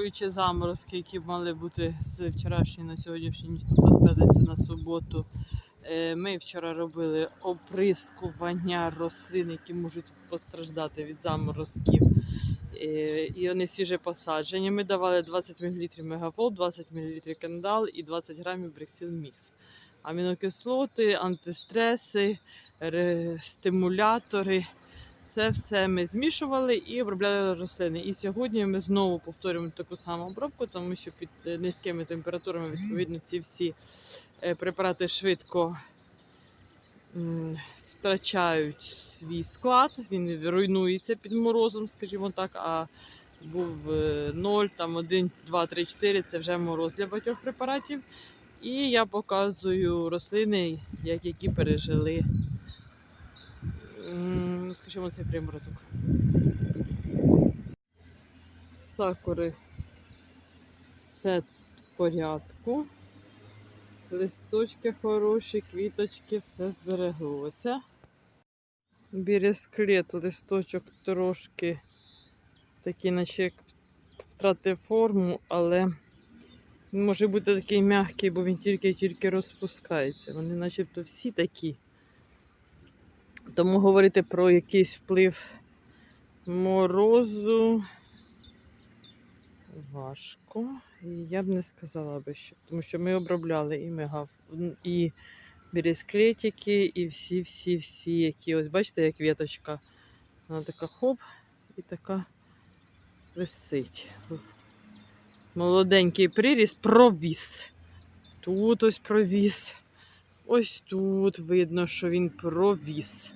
очікуючи заморозки, які мали бути з вчорашньої на сьогоднішній ніч, тобто з на суботу. е, Ми вчора робили оприскування рослин, які можуть постраждати від заморозків. Е, І вони свіже посаджені. Ми давали 20 мл мегафол, 20 мл кандал і 20 грамів брексіл мікс. Амінокислоти, антистреси, стимулятори. Це все ми змішували і обробляли рослини. І сьогодні ми знову повторюємо таку саму обробку, тому що під е, низькими температурами відповідно ці всі е, препарати швидко втрачають свій склад, він руйнується під морозом, скажімо так. А був е, 0, там 1, 2, 3, 4 це вже мороз для багатьох препаратів. І я показую рослини, як які пережили, ну, скажімо, цей приморозок. Сакури все в порядку. Листочки хороші, квіточки, все збереглося. Біресклет, листочок трошки такий, наче як втратив форму, але він може бути такий м'який, бо він тільки-тільки розпускається. Вони начебто всі такі. Тому говорити про якийсь вплив морозу важко. І я б не сказала би, що. Тому що ми обробляли і мегав, і бересклетики, і всі-всі-всі, які. Ось бачите, як віточка. Вона така хоп і така висить. Молоденький приріст провіс. Тут ось провіс. Ось тут видно, що він провіс.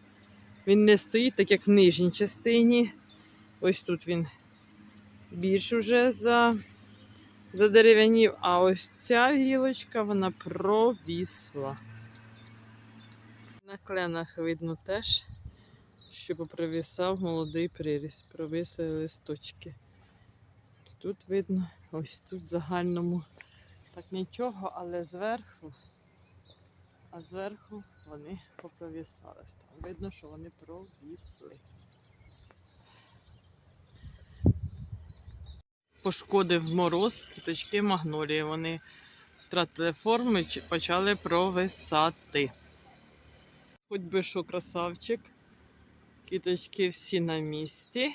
Він не стоїть так, як в нижній частині. Ось тут він більш уже за, задерев'янів, а ось ця гілочка вона провісла. На кленах видно теж, що попровісав молодий приріст, провисли листочки. Тут видно, ось тут в загальному так нічого, але зверху, а зверху вони попровісались. Там видно, що вони провісли. Пошкодив мороз квіточки магнолії. Вони втратили форму і почали провисати. Хоч би що красавчик. Квіточки всі на місці.